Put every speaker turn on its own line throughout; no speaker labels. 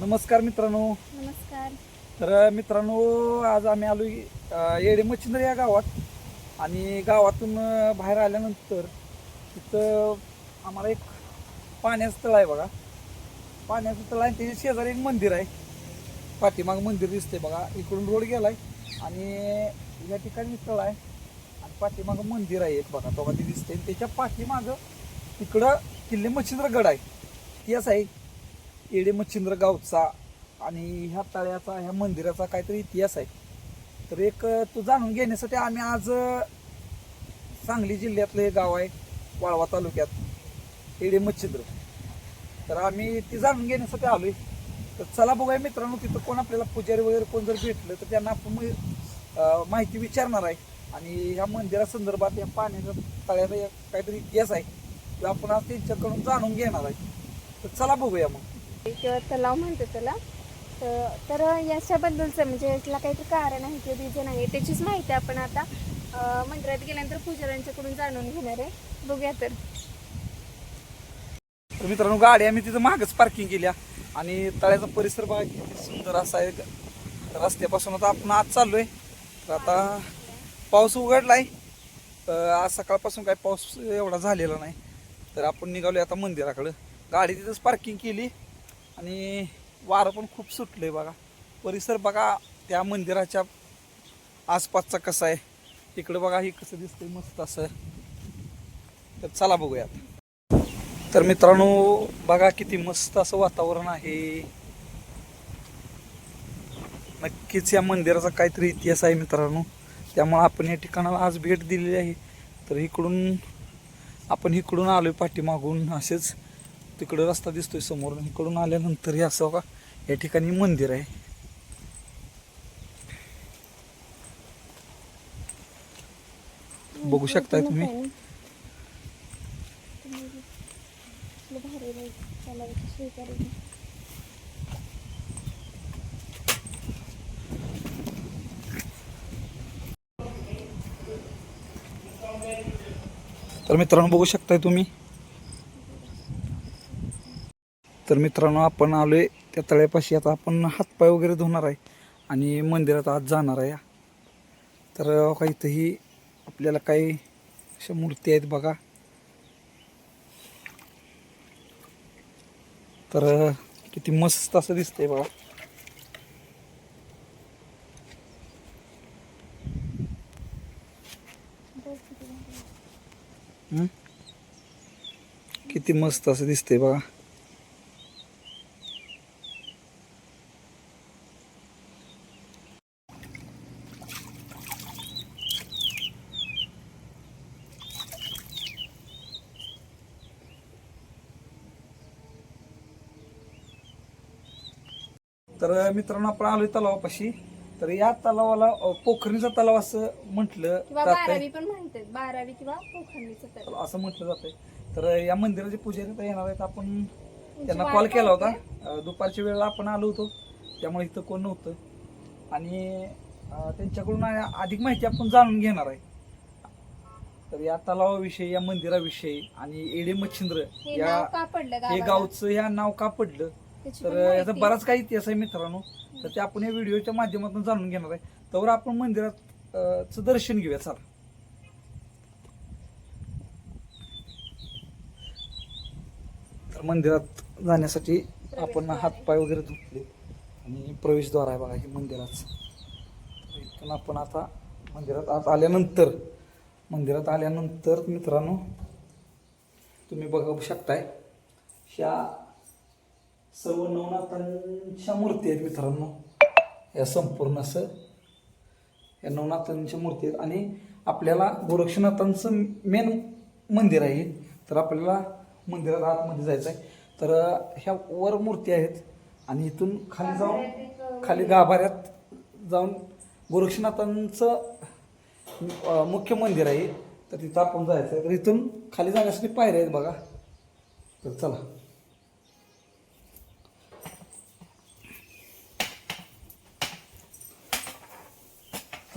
नमस्कार मित्रांनो.
नमस्कार.
तर मित्रांनो आज आम्ही आलो येडे मच्छिंद्र या गावात. आणि गावातून बाहेर आल्यानंतर तिथं आम्हाला एक पाण्याचं तळ आहे बघा. पाण्याचं तळ आहे त्याच्या शेजारी एक मंदिर आहे. पाठीमाग मंदिर दिसते बघा. इकडून रोड गेलाय आणि या ठिकाणी तळ आहे. आणि पाठीमाग मंदिर आहे एक बघा. तो ते दिसते त्याच्या पाठीमाग इकडं किल्ले मच्छिंद्र गड आहे. इतिहास आहे येडे मच्छिंद्र गावचा आणि ह्या तळ्याचा ह्या मंदिराचा काहीतरी इतिहास आहे. तर एक तो जाणून घेण्यासाठी आम्ही आज सांगली जिल्ह्यातलं हे गाव आहे वाळवा तालुक्यात येडे मच्छिंद्र. तर आम्ही ती जाणून घेण्यासाठी आलोय. तर चला बघूया मित्रांनो तिथं कोण आपल्याला पुजारी वगैरे कोण जर भेटलं तर त्यांना आपण माहिती विचारणार आहे. आणि ह्या मंदिरासंदर्भात या पाण्याच्या तळ्याचा काहीतरी इतिहास आहे आपण आज त्यांच्याकडून जाणून घेणार आहे. तर चला बघूया मग.
किंवा तलाव म्हणतो त्याला. तर तर याच्याबद्दलचं म्हणजे याला काहीतरी कारण आहे किंवा रिझन आहे त्याचीच माहिती आपण आता मंदिरात गेल्यानंतर पुजाऱ्यांच्याकडून जाणून घेणार आहे. बघूया तर.
तर मित्रांनो गाडी आम्ही तिथं मागच पार्किंग केल्या. आणि तळ्याचा परिसर बघा किती सुंदर असा आहे रस्त्यापासून आता आपण आज चाललोय. तर आता पाऊस उघडलाय. अं, आज सकाळपासून काही पाऊस एवढा झालेला नाही. तर आपण निघालोय आता मंदिराकडं. गाडी तिथंच पार्किंग केली. आणि वारं पण खूप सुटलंय बघा. परिसर बघा त्या मंदिराच्या आसपासचा कसा आहे. इकडं बघा हे कसं दिसतंय मस्त असं. तर चला बघूयात. तर मित्रांनो बघा किती मस्त असं वातावरण आहे. नक्कीच या मंदिराचा काहीतरी इतिहास आहे मित्रांनो. त्यामुळे आपण या ठिकाणाला आज भेट दिलेली आहे. तर इकडून आपण इकडून आलोय पाठीमागून असेच तिकडं रस्ता दिसतोय समोरून इकडून आल्यानंतर हे असं का या ठिकाणी मंदिर आहे. बघू शकताय तुम्ही? तर मित्रांनो बघू शकताय तुम्ही? तर मित्रांनो आपण आलो आहे त्या तळ्यापाशी. आता आपण हातपाय वगैरे धुणार आहे आणि मंदिरात आज जाणार आहे. तर का इथंही आपल्याला काही अशा मूर्ती आहेत बघा. तर किती मस्त असं दिसतंय बघा. किती मस्त असं दिसतंय बघा. तर मित्रांनो आपण आलोय तलावापाशी. तर या तलावाला अ, पोखरणीचा तलाव असं म्हटलं
किंवा
जातंय.
बारावी पण म्हणतात. बारावी किंवा
असं म्हटलं जातंय. तर या मंदिराचे पुजारी तर येणार आहेत. आपण त्यांना कॉल केला होता. अ, दुपारच्या वेळेला आपण आलो होतो. त्यामुळे इथं कोण नव्हतं. आणि अ, त्यांच्याकडून आ- अधिक माहिती आपण जाणून घेणार आहे. तर या तलावाविषयी या मंदिराविषयी आणि एडे मच्छिंद्र
हे
या
नाव का पडलं
हे
गावाला?
गावचं ह्या नाव का पडलं? तर याचा. बराच काही इतिहास आहे मित्रांनो. तर ते आपण या व्हिडिओच्या माध्यमातून जाणून घेणार आहे. तर आपण मंदिरात दर्शन घेऊया. चला. तर मंदिरात जाण्यासाठी आपण हातपाय वगैरे धुतले आणि प्रवेशद्वार आहे बघा हे मंदिराचं. इथून आपण आता मंदिरात आत आल्यानंतर मंदिरात आल्यानंतर मित्रांनो तुम्ही बघू शकताय ह्या सर्व नवनाथांच्या मूर्ती आहेत मित्रांनो. या संपूर्ण असं या नवनाथांच्या मूर्ती आहेत. आणि आपल्याला गोरक्षनाथांचं मेन मंदिर आहे. तर आपल्याला मंदिरात आतमध्ये जायचं आहे तर ह्या वर मूर्ती आहेत. आणि इथून खाली जाऊन खाली गाभाऱ्यात जाऊन गोरक्षनाथांचं मुख्य मंदिर आहे. तर तिथं आपण जायचं आहे तर इथून खाली जाण्यासाठी पायऱ्या आहेत बघा. तर चला.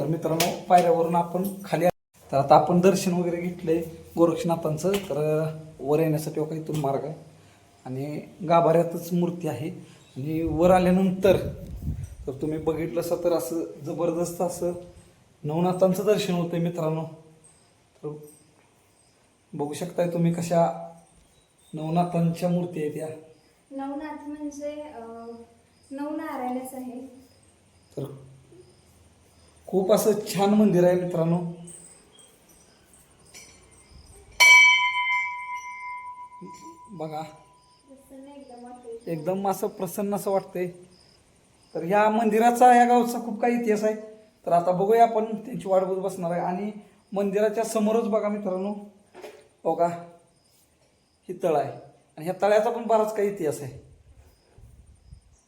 तर मित्रांनो पायऱ्यावरून आपण खाली तर आता आपण दर्शन वगैरे घेतलंय गोरक्षनाथांचं. तर वर येण्यासाठी बघा इथून मार्ग आहे. आणि गाभाऱ्यातच मूर्ती आहे. आणि वर आल्यानंतर तर तुम्ही बघितलं असं तर असं जबरदस्त असं नवनाथांचं दर्शन होतंय मित्रांनो. तर बघू शकताय तुम्ही कशा नवनाथांच्या मूर्ती आहेत या.
नवनाथ म्हणजे नवनारायणच आहे.
तर खूप असं छान मंदिर आहे मित्रांनो. बघा.
एकदम
असं प्रसन्न असं वाटतंय. तर ह्या मंदिराचा ह्या गावचा खूप काही इतिहास आहे. तर आता बघूया आपण त्यांची वाट बघत बसणार आहे. आणि मंदिराच्या समोरच बघा मित्रांनो. हो का ही तळ आहे. आणि ह्या तळ्याचा पण बराच काही इतिहास आहे.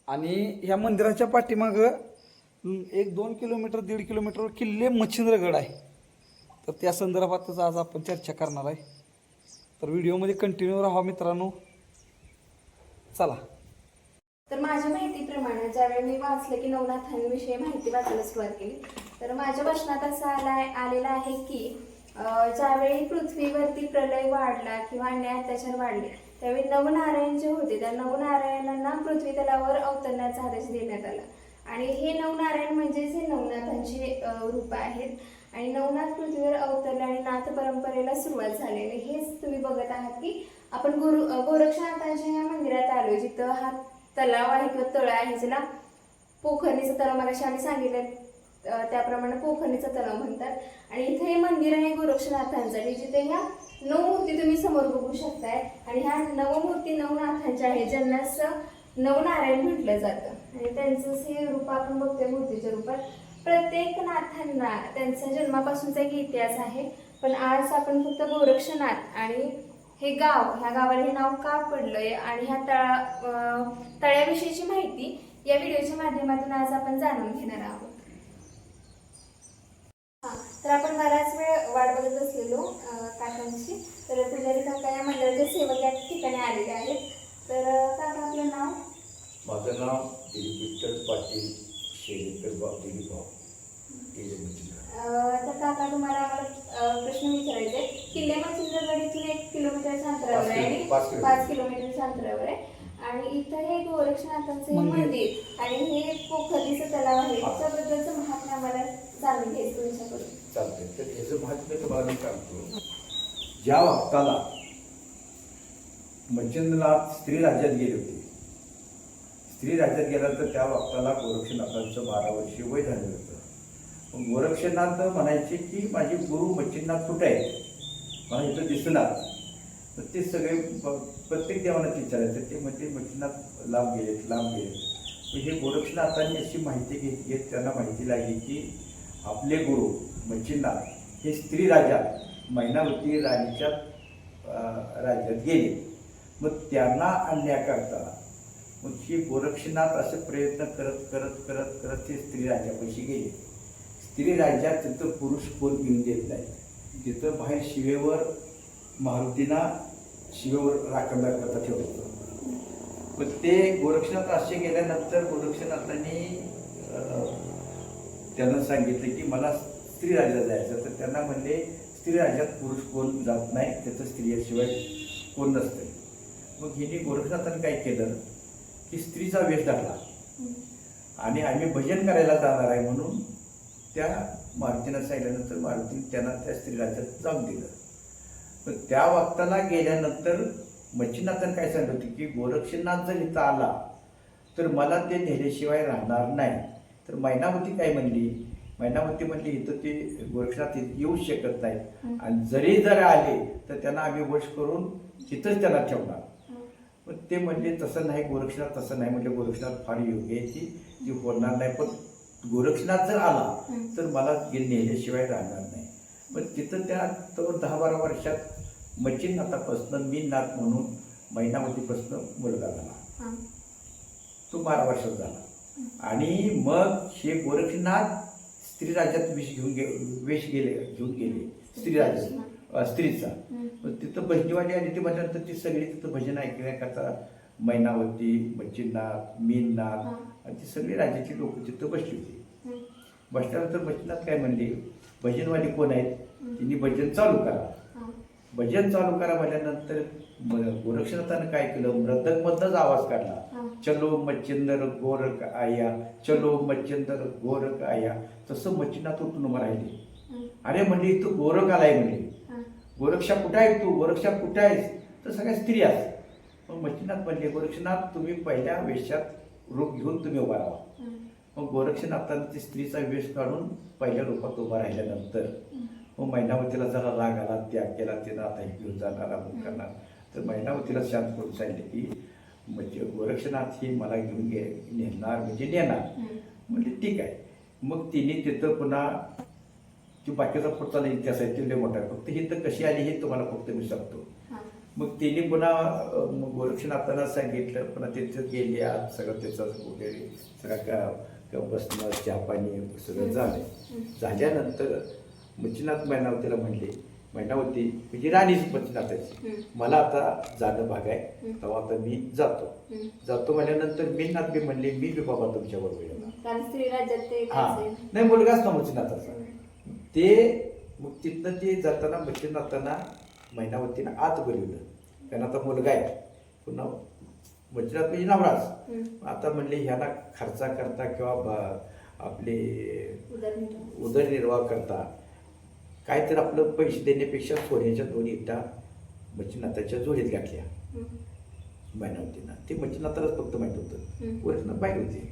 आणि ह्या मंदिराच्या पाठीमागं एक दोन किलोमीटर दीड किलोमीटरवर किल्ले मच्छिंद्रगड आहे. तर त्या संदर्भातच आज आपण चर्चा करणार आहे. तर व्हिडिओमध्ये कंटिन्यू राहा मित्रांनो. चला.
तर माझ्या माहितीप्रमाणे ज्यावेळी मी वाचलं की नवनाथांविषयी माहिती वाचायला सुरुवात केली तर माझ्या वचनात असं आला आलेलं आहे की ज्यावेळी पृथ्वीवरती प्रलय वाढला किंवा अन्याय अत्याचार वाढले त्यावेळी नवनारायण जे होते त्या नवनारायणांना पृथ्वी तलावर अवतरण्याचा आदेश देण्यात आला. आणि हे नवनारायण म्हणजेच हे नवनाथांचे रूप आहेत. आणि नवनाथ पृथ्वीवर अवतरले आणि नाथ परंपरेला सुरुवात झालेली. हेच तुम्ही बघत आहात की आपण गुरु गोरक्षनाथांच्या या मंदिरात आलो जिथं हा तलाव आहे किंवा तळ आहे ज्याला पोखरणीचं तलाव मगाशी आम्ही सांगितलं. त्याप्रमाणे पोखरणीचा तलाव म्हणतात. आणि इथे हे मंदिर आहे गोरक्षनाथांचं. आणि जिथे ह्या नऊ मूर्ती तुम्ही समोर बघू शकताय. आणि ह्या नवमूर्ती नवनाथांच्या आहेत. ज्यांना असं नवनारायण म्हटलं जातं. आणि त्यांचं हे रूप आपण बघतोय मूर्तीच्या रूपात. प्रत्येक नाथांना त्यांचा जन्मापासूनचा एक इतिहास आहे. पण आज आपण फक्त गोरक्षनाथ आणि हे गाव ह्या गावाला हे नाव का पडलंय आणि ह्या तळा तळ्याविषयीची माहिती या व्हिडिओच्या माध्यमातून आज आपण जाणून घेणार आहोत. तर आपण बराच वेळ वाट बघत असलेलो अं, काकांची तर पुजारी काका या मंडळाचे सेवक या ठिकाणी आलेले आहेत तर अं, काका आपलं नाव
माझं नाव दिलीप विठ्ठल पाटील शेरेकर बाबदेवी भाऊ गेले
अं, तर काका तुम्हाला आम्हाला अं, प्रश्न विचारायचे आहेत. किल्ले मच्छिंद्रगड इथून एक किलोमीटरच्या अंतरावर आहे आणि
पाच किलोमीटर.
पाच किलोमीटरच्या अंतरावर आहे आणि इथं हे गोरक्षनाथांचं हे
मंदिर.
मंदिर आणि हे पोखरीचं तलाव आहे त्याच्याबद्दलचं महात्म्य आम्हाला जाणून घ्यायचं तुमच्याकडून
चालते तर ह्याचं महात्म्य तुम्हाला मी सांगतो ज्या वक्ताला मच्छिंद्रनाथ स्त्री राज्यात गेले होते स्त्री तर त्या वक्ताला गोरक्षनाथांचं बारा वर्षी वय झालं होतं. गोरक्षनाथ म्हणायचे की माझे गुरु मच्छिनाथ कुठे आहेत? मला इथं दिसणार. तर ते सगळे प्रत्येक देवाला विचारायचं. ते म्हणजे मच्छिनाथ लांब गेलेत लांब गेलेत. हे गोरक्षनाथांनी अशी माहिती घेत घेत त्यांना माहिती लागली की आपले गुरु मच्छिन्नाथ हे स्त्री राजा मैनावती राणीच्या अं, राज्यात गेले. मग त्यांना आणण्याकरता मग हे गोरक्षनाथ असे प्रयत्न करत करत करत करत ते स्त्री राज्यापाशी गेले. स्त्री राज्यात तिथं पुरुष कोण येऊन देत नाही. तिथं बाहेर शिवेवर मारुतीना शिवेवर राखणदार करता ठेवलं होतं. मग ते गोरक्षनाथ असे गेल्यानंतर गोरक्षनाथांनी त्यांना सांगितलं की मला स्त्री राज्यात जायचं तर त्यांना म्हणले स्त्री राज्यात पुरुष कोण जात नाही. त्याचं स्त्रियाशिवाय कोण नसतं मग हिने गोरक्षनाथांनी काय केलं? की स्त्रीचा वेश धरला. आणि आम्ही भजन करायला जाणार आहे म्हणून त्या मारुतीनं सांगितल्यानंतर मारुतीने त्यांना त्या स्त्री राज्यात जाऊन दिलं. पण त्या वक्ताला गेल्यानंतर मच्छिनाथन काय सांगत होते की गोरक्षनाथ जर इथं आला तर मला ते नेल्याशिवाय राहणार नाही. तर मैनावती काय म्हणली? मैनावती म्हणली इथं ते गोरक्षनाथ इथं येऊ शकत नाही आणि जरी जर आले तर त्यांना आम्ही वश करून तिथंच त्याला ठेवणार. पण ते म्हणले तसं नाही गोरक्षनाथ तसं नाही. म्हणजे गोरक्षनाथ फार योग्य आहे ती ती होणार नाही. पण गोरक्षनाथ जर आला तर मला नेल्याशिवाय राहणार नाही. पण तिथं त्या तो दहा बारा वर्षात मच्छिन्नाथापासनं मी नाथ म्हणून महिनावतीपासनं मुलगा झाला. तो बारा वर्षात झाला. आणि मग हे गोरक्षनाथ स्त्री राज्यात विष घेऊन गे वेश गेले घेऊन गेले. स्त्री राज्यात. स्त्रीचा तिथं भजनीवाली आली ती म्हटल्यानंतर ती सगळी तिथं भजन ऐकण्याकरता मैनावती मच्छिन्नाथ मीननाथ. आणि ती सगळी राज्याची लोक तिथं बसली होती. बसल्यानंतर मच्छिन्नाथ काय म्हणले भजनवाली कोण आहेत तिने भजन चालू करा. भजन चालू करा म्हटल्यानंतर गोरक्षनाथानं काय केलं मृदक मधनच आवाज काढला. चलो मच्छिंदर गोरख आया चलो मच्छिंदर गोरख आया तसं मच्छिनाथ उठून उभं राहिले. अरे म्हणली तू गोरख आलाय म्हणली
हा.
गोरक्षा कुठे आहे तू? गोरक्षा कुठे आहेस? तर सगळ्या स्त्रिया मग मच्छिनाथ म्हणले गोरक्षनाथ तुम्ही पहिल्या वेशात रूप घेऊन तुम्ही उभा राहा. मग गोरक्षनाथानं ती स्त्रीचा वेश काढून पहिल्या रूपात उभा राहिल्यानंतर मग मैनावतीला जरा राग आला त्याग केला तिनं आता घेऊन जाणार करणार. तर मैनावतीला शांत करून सांगितले की म्हणजे गोरक्षनाथ ही मला घेऊन गे नेणार म्हणजे नेणार. म्हणजे ठीक आहे. मग तिने तिथं पुन्हा ती बाकीचा पुढचा इतिहास आहे ती लय मोठा आहे फक्त ही तर कशी आली हे तुम्हाला फक्त मी सांगतो. मग तिने पुन्हा गोरक्षनाथांना सांगितलं पुन्हा तिथे गेली आज सगळं त्याचं वगैरे सगळं का का बसणं चहा पाणी सगळं झालं झाल्यानंतर मच्छिनाथ मैनावतीला म्हणले मैनावती म्हणजे राणीच मच्छिनाथाची. मला आता जाणं भाग आहे. तेव्हा आता मी जातो. जातो म्हणल्यानंतर मी नाथ बी म्हणले मी बी बाबा तुमच्या बरोबर येणार हा. नाही मुलगाच ना मच्छिनाथाचा ते मग तिथनं ते जाताना मच्छिनाथांना मैनावतीनं आत बोलवलं कारण आता मुलगा आहे पुन्हा मच्छिनाथ म्हणजे नवराच
हं.
आता म्हणले ह्याला खर्चा करता किंवा आपले उदरनिर्वाह. करता काय तर आपलं पैसे देण्यापेक्षा सोन्याच्या दोन इटा मच्छिनाथाच्या जोडीत घातल्या
हं.
मैनावतीनं ते मच्छिनाथालाच फक्त माहीत होतं. वरनं बाहेर होते.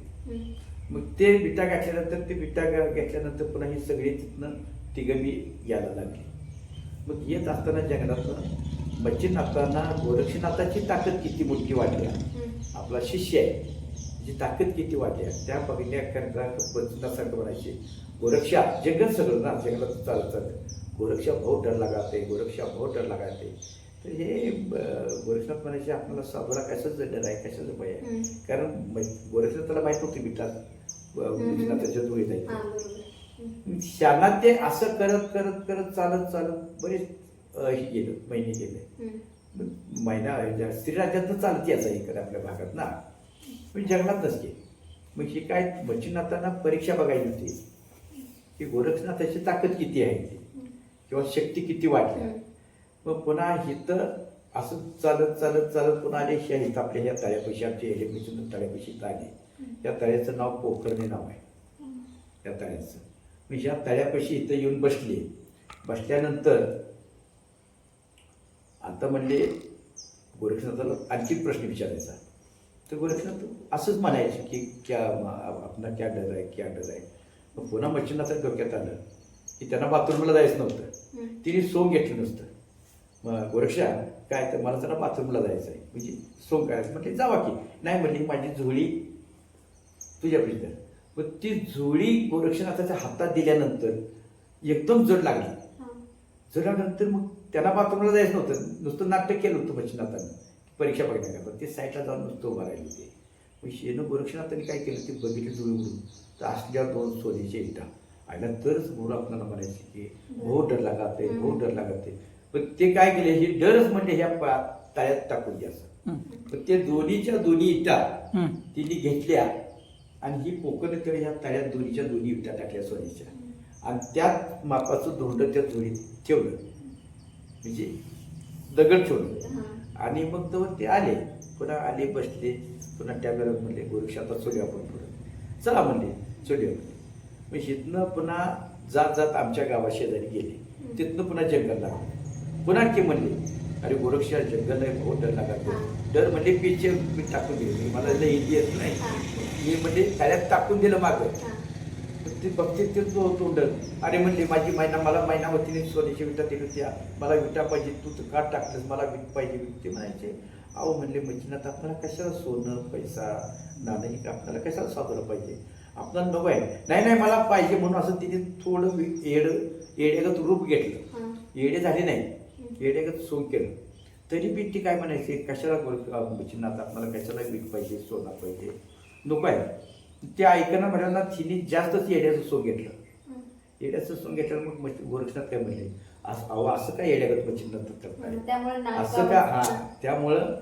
मग ते विटा घातल्यानंतर ते घा- घेतल्यानंतर पुन्हा ही सगळी तिथनं तिघं बी यायला लागली. मग येत असताना जंगलातनं मच्छिनाथांना गोरक्षनाथाची ताकद किती मोठी वाटली. आपला शिष्य आहे. जी ताकद किती वाटली? त्या बघण्याकरता बचनासारखं म्हणायचे गोरक्षा जंगल सगळं ना जंगलात चालत चालत. गोरक्षा बहुत डर लगाते गोरक्षा बहुत डर लगाते तर हे गोरक्षनाथ म्हणायचे आपल्याला साधूला कशाचं डर आहे कशाचं भय आहे. कारण गोरक्षनाथाला माहीत होती बिटात गोरक्षनाथाच्या जोडीत आहे
हा,
ते.
हं.
असं करत करत करत चालत चालत बरेच हे गेलं महिने गेले
हं.
महिना स्त्रीराज्यात चालत यायचं इकडे आपल्या भागात ना पण जंगलात नसते मग ही काय मच्छिनाथांना परीक्षा बघायची होती की गोरक्षनाथाची ताकद किती आहे ती किंवा शक्ती किती वाढली आहे. मग पुन्हा इथं असं चालत चालत चालत पुन्हा आले ह्या इथं आपल्या ह्या तळ्यापाशी आमच्या एलेपीसून तळ्यापाशी आले या तळ्याचं नाव पोखरणे नाव आहे. त्या तळ्याचं. मी ह्या तळ्यापाशी इथं येऊन बसले. बसल्यानंतर आता म्हणले गोरक्षनाथाला आणखी प्रश्न विचारायचा. तर गोरक्षनाथ असंच म्हणायचे की क्या आपला क्या डर आहे क्या डर आहे मग पुन्हा मच्छिनाथाच्या डोक्यात आलं की त्यांना बाथरूमला जायचं नव्हतं. तिने सोंग घेतलं नसतं. मग गोरक्षा काय तर मला जरा बाथरूमला जायचं आहे म्हणजे सोंग करायचं. म्हटले जावा की. नाही म्हणली माझी झोळी तुझ्या पिंजर मग ती झोळी गोरक्षनाथाच्या हातात दिल्यानंतर एकदम जड लागली.
हा.
जडल्यानंतर मग त्याला बाथरूमला जायचं नव्हतं. नुसतं नाट्य केलं होतं मच्छिनाथानं परीक्षा बघण्याकरता ते साईडला जाऊन नुसतं उभं राहिले ते. मग शेनं गोरक्षनाथांनी काय केलं? ते बघितलं जुळी उडून तर असल्या दोन सोन्याच्या इटा आयला तरच गुरु आपल्याला म्हणायचे की बहुत डर लगाते बहुत डर लगाते पण ते काय केले? हे डरच म्हणजे ह्या पा- तळ्यात टाकून द्यायचं.
हं.
पण ते दोन्हीच्या दोन्ही इटा
हं.
तिने घेतल्या. आणि ही पोकळ तर ह्या तळ्यात दोन्हीच्या दोन्ही विटा टाकल्या सोन्याच्या. आणि त्यात मापाचं धोंड त्या जोडीत ठेवलं. म्हणजे दगड ठेवलं. आणि मग तो ते आले. पुन्हा आले बसले. पुन्हा टॅबेला म्हणले गोरक्ष आता चोली आपण पुढं. चला म्हणले चोली म्हणले मग इथनं पुन्हा जात जात आमच्या गावा शेजारी गेले. तिथनं पुन्हा जंगल लागलं. पुन्हा आणखी म्हणले अरे गोरक्षा जंगल आहे बहुत डर लागत. डर म्हणजे पिचे मी टाकून दिले मला लई येत नाही. मी म्हणजे तळ्यात टाकून दिलं मागं. ते बघते ते तो तोंड अरे म्हणले माझी महिना मला महिना होतीने सोन्याची विटा दिली होत्या मला विटा पाहिजे तू तर का टाकलंस मला वीट पाहिजे वीट ते म्हणायचे अहो म्हणले मैचिनात आपल्याला कशाला सोनं पैसा नाणं आपल्याला कशाला साधवलं पाहिजे? आपल्याला नको आहे. नाही नाही मला पाहिजे म्हणून असं तिने थोडं येड येडेगत रूप घेतलं. येडे झाले नाही. येडेगत सोंग केलं. तरी बी ती काय म्हणायचे कशाला मैचिनात आपल्याला कशाला वीट पाहिजे सोना पाहिजे? नको आहे. ते ऐकणं म्हणाला तिने जास्तच येड्याचं सोंग घेतलं. येड्याचं सोंग घेतल्यावर मग मच्छी- काय म्हणले? असं अहो असं काय येड्यागत मच्छिनाथ करताय? असं का? हा त्यामुळं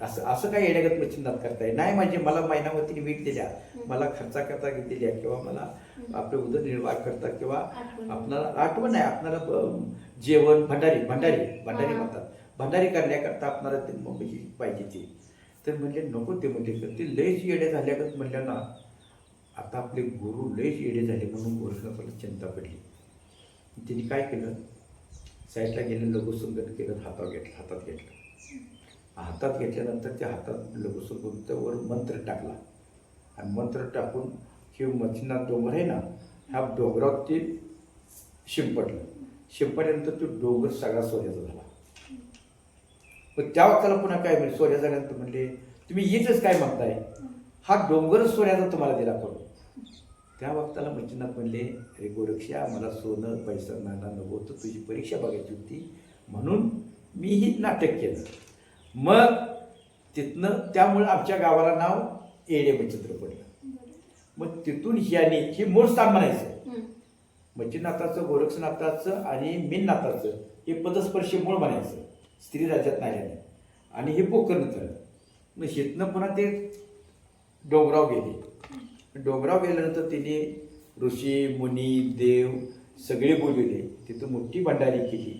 असं असं काय येड्यागत मच्छिनाथ करताय? नाही म्हणजे मला महिनावतीने वीट दिल्या. मला खर्चा करता दिल्या किंवा मला आपले उदरनिर्वाह करता किंवा. आपणाला आठवण आहे आपणाला जेवण भंडारी भंडारी भंडारी. म्हणतात. भंडारी करण्याकरता आपणाला ते पाहिजे ते. तर म्हणजे नको ते म्हणजे तर. ते लयच येडे झाल्यागत म्हणल्या ना आता आपले गुरु लयच येडे झाले म्हणून गोरखनाथाला चिंता पडली. तिने काय केलं? साईडला गेलं लघुसंगत केलं हातात घेतलं हातात घेतलं. हातात घेतल्यानंतर त्या हातात लघुसंगतावर मंत्र टाकला. आणि मंत्र टाकून हे मच्छीनाथ डोंगर आहे ना ह्या डोंगरावर ते शिंपडलं. शिंपडल्यानंतर तो डोंगर सगळा सोन्याचा झाला. पण त्या वक्ताला पुन्हा काय म्हणजे सोन्या झाल्यानंतर म्हणले तुम्ही येतच काय मागताय हा डोंगर सोन्याचा तुम्हाला दिला करून त्या वक्ताला मंजुनाथ म्हणले अरे गोरक्षा मला सोनं पैसा नाना नको तर तुझी परीक्षा बघायची होती. म्हणून मी ही नाटक केलं. मग तिथनं त्यामुळं आमच्या गावाला नाव येडे बचित्र पडलं. मग तिथून ह्याने हे मूळ स्थान म्हणायचं. मच्छिनाथाचं गोरक्षनाथाचं आणि मिननाथाचं हे पदस्पर्शी मूळ म्हणायचं. स्त्री राज्यात नाल्याने आणि हे पोकरण झालं मग शेतनं पुन्हा ते डोंगराव गेले. डोंगराव गेल्यानंतर तिने ऋषी मुनी देव सगळे बोलवले. तिथं मोठी भंडारी केली.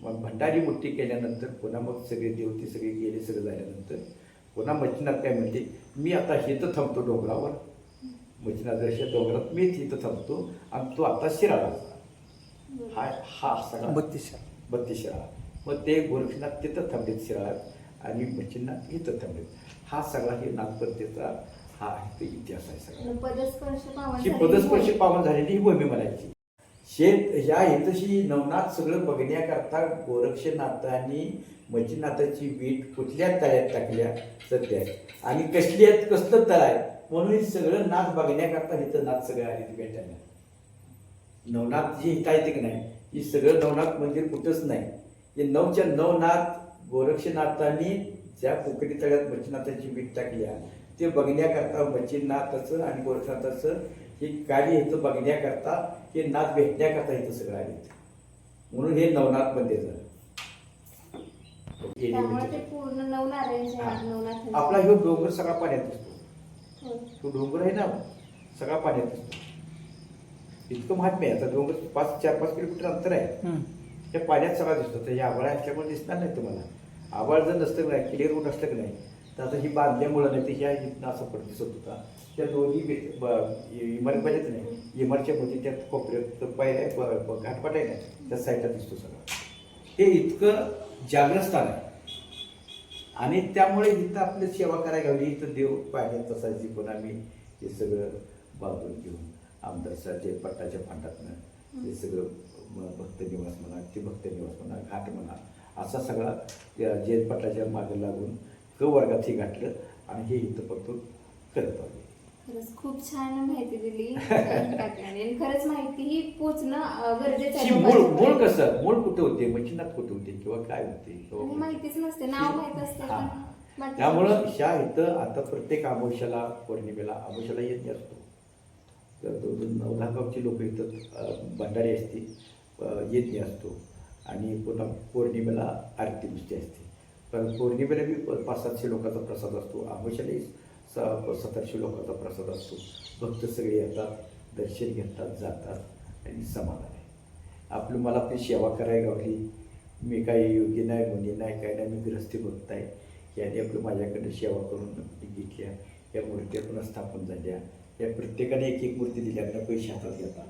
मग भंडारी मोठी केल्यानंतर पुन्हा मग सगळे देवते सगळे गेले सगळं झाल्यानंतर पुन्हा मच्छिनाथ काय म्हणते मी आता हिथं थांबतो डोंगरावर. मच्छिनाथाच्या डोंगरात मी तिथं थांबतो आणि तो आता शिराळा हा हा सगळा
बत्तीस
बत्तीस शिराळा. मग ते गोरक्षनाथ तिथं थांबलेत शिराळात आणि मच्छिनाथ इथं थांबलेत. हा सगळा हे नागपरतेचा हा आहे तो इतिहास आहे सगळा.
पदस्पर्श पावन
ही पदस्पर्शी. पावन झालेली ही भूमी म्हणायची. शेत ह्या हितशी नवनाथ सगळं बघण्याकरता गोरक्षनाथांनी मच्छिनाथाची वीट कुठल्या तळ्यात टाकल्या? सध्या आणि कसली आहेत? कसलं तळ आहे? म्हणून हे सगळं नाथ बघण्याकरता इथं नाथ सगळं आले भेटायला. नवनाथ जी इथं आहे ते की नाही ही सगळं नवनाथ मंदिर कुठंच नाही. हे नवच्या नवनाथ गोरक्षनाथांनी ज्या पोकरी तळ्यात मच्छिनाथाची वीट टाकल्या ते बघण्याकरता मच्छिनाथाचं आणि गोरक्षनाथाचं हे कार्य इथं बघण्याकरता हे नाथ भेटण्याकरता इथं सगळं आले म्हणून हे नवनाथ मंदिर झालं. हा. आपला ह्यो डोंगर सगळा पाण्यात दिसतो.
होय.
तो डोंगर आहे ना सगळा पाण्यात दिसतो. इतकं महात्म्य आहे. आता डोंगर पाच चार पाच किलोमीटर अंतर आहे. त्या पाण्यात सगळा दिसतो. तर हे आभाळ असल्यामुळे दिसणार नाही तुम्हाला. आभाळ जर नसतं की नाही क्लिअर होऊन असलं की नाही तर आता ही बांधल्यामुळं नाही तर ह्या इथनं असं पडत दिसत होता. त्या दोन्ही बे- इमारत पाहिजेत नाही. इमारच्या मध्ये त्या कोपऱ्यात पाय घाटपाट आहे ना त्या साईडला दिसतो सगळं. हे इतकं जागृत स्थान आहे. आणि त्यामुळे इथं आपली सेवा करायला हवी इथं देव पाहिजे तसायची पण आम्ही हे सगळं बाजून घेऊन आमदार साहेब पट्टाच्या फांडातनं हे सगळं भक्त निवास म्हणा ते भक्त निवास म्हणा घाट म्हणा असा सगळा या जैन पट्टाच्या मागे लागून क वर्गात हे घातलं आणि हे इथं फक्त करत आलो.
खरंच खूप छान माहिती दिली आणि खरंच माहिती ही पोचणं गरजेचं
मूळ मूळ. कसं? मूळ कुठे होते? मच्छिनाथ कुठे होते? किंवा काय होते?
माहितीच नसते नाव माहीत असते
त्यामुळं ह्या इथं आता प्रत्येक अमावश्याला पौर्णिमेला अमावश्याला येत असतो तर दोन दोन नऊ दहा गावची लोक इथं भंडारी असते यज्ञ येत नाही असतो. आणि पुन्हा पौर्णिमेला आरती नुसती असते. पण पौर्णिमेला बी प- पाच सातशे लोकांचा प्रसाद असतो. अमावश्यालाही स सतराशे लोकांचा प्रसाद असतो. भक्त सगळे येतात दर्शन घेतात जातात आणि समाधान आहे. आपलं मला आपली सेवा करायला गावली मी काही योग्य नाही मुनी नाही काय नाही मी ग्रस्ती भक्त आहे. याने आपलं माझ्याकडे सेवा करून घेतल्या. या मूर्त्या पुन्हा स्थापन झाल्या. या प्रत्येकाने एक एक मूर्ती दिल्या आपल्या पैसे हातात घेतात.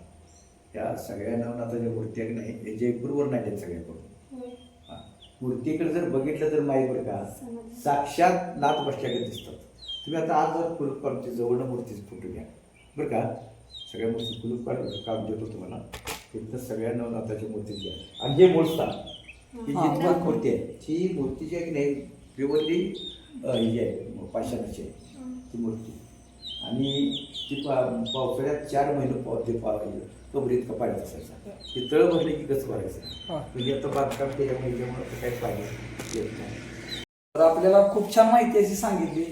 या सगळ्या नवनाथाच्या मूर्त्या नाही हे जयपूरवर नाही आहेत सगळ्याकडून. हा. मूर्तीकडे जर बघितलं तर माहीत बरं का. साक्षात नाथ बसल्याकडे दिसतात तुम्ही आता आज जर कुलूप काढून जवळनं मूर्तीचे फोटो घ्या बरं का सगळ्या मूर्ती कुलूप काढून काम देतो तुम्हाला तिथं सगळ्या नवनाथाच्या मूर्ती घ्या आणि हे स्थान ही जी. मूर्ती आहे ती मूर्ती जी आहे की नाही प्युअरली ही आहे पाषाणाची आहे. ती मूर्ती आणि ती पा पावसाळ्यात चार महिने पाव ते पाव कबरीत का पाण्यात असायचा ते तळ भरले की गच भरायचं. म्हणजे आता बांधकाम त्याच्यामुळे आता काही पाणी येत नाही.
तर आपल्याला खूप छान माहिती अशी सांगितली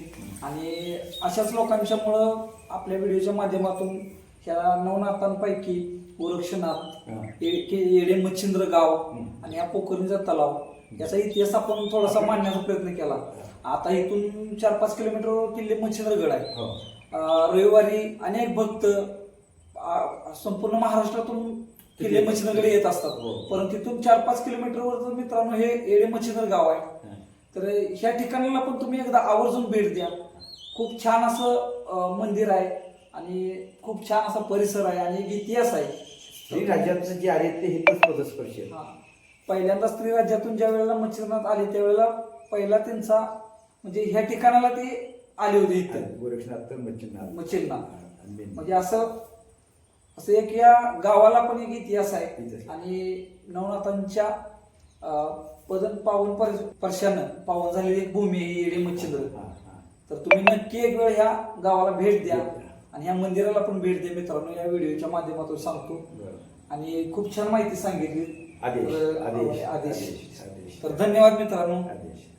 आणि अशाच लोकांच्यामुळं आपल्या व्हिडिओच्या माध्यमातून ह्या नवनाथांपैकी गोरक्षनाथ येडे मच्छिंद्र गाव. आणि या पोखरणीचा तलाव याचा इतिहास आपण थोडासा मांडण्याचा प्रयत्न केला. आता इथून चार पाच किलोमीटरवर किल्ले मच्छिंद्रगड आहे.
हो.
रविवारी अनेक भक्त संपूर्ण महाराष्ट्रातून किल्ले मच्छिंद्रकडे येत असतात
हो.
परंतु तिथून चार पाच किलोमीटरवर जर मित्रांनो हे येडे मच्छिंद्र गाव आहे. तर ह्या ठिकाणाला पण तुम्ही एकदा आवर्जून भेट द्या खूप छान असं मंदिर आहे आणि खूप छान असा परिसर आहे आणि एक इतिहास आहे
स्त्री राज्यातनं जे आले ते हेतूच पदस्पर्शी आहेत.
हा. पहिल्यांदा स्त्री राज्यातून ज्या वेळेला मच्छिंद्रनाथ आले त्यावेळेला पहिला त्यांचा म्हणजे ह्या ठिकाणाला ते आले होते इथं.
गोरक्षनाथ तर आणि
म्हणजे असं असं एक या गावाला पण एक इतिहास आहे.
इतिहास.
आणि नवनाथांच्या अं, पदन पावन पर- स्पर्शानं पावन झालेली एक भूमी आहे ही येडे मच्छिंद्र.
हा, हा.
तर तुम्ही नक्की एक वेळ ह्या गावाला
भेट द्या.
आणि ह्या मंदिराला पण भेट द्या मित्रांनो. या व्हिडिओच्या माध्यमातून सांगतो.
बरं.
आणि खूप छान माहिती सांगितली.
आदेश.
तर,
आदेश
आदेश.
आदेश. आदेश.
तर धन्यवाद मित्रांनो.
आदेश.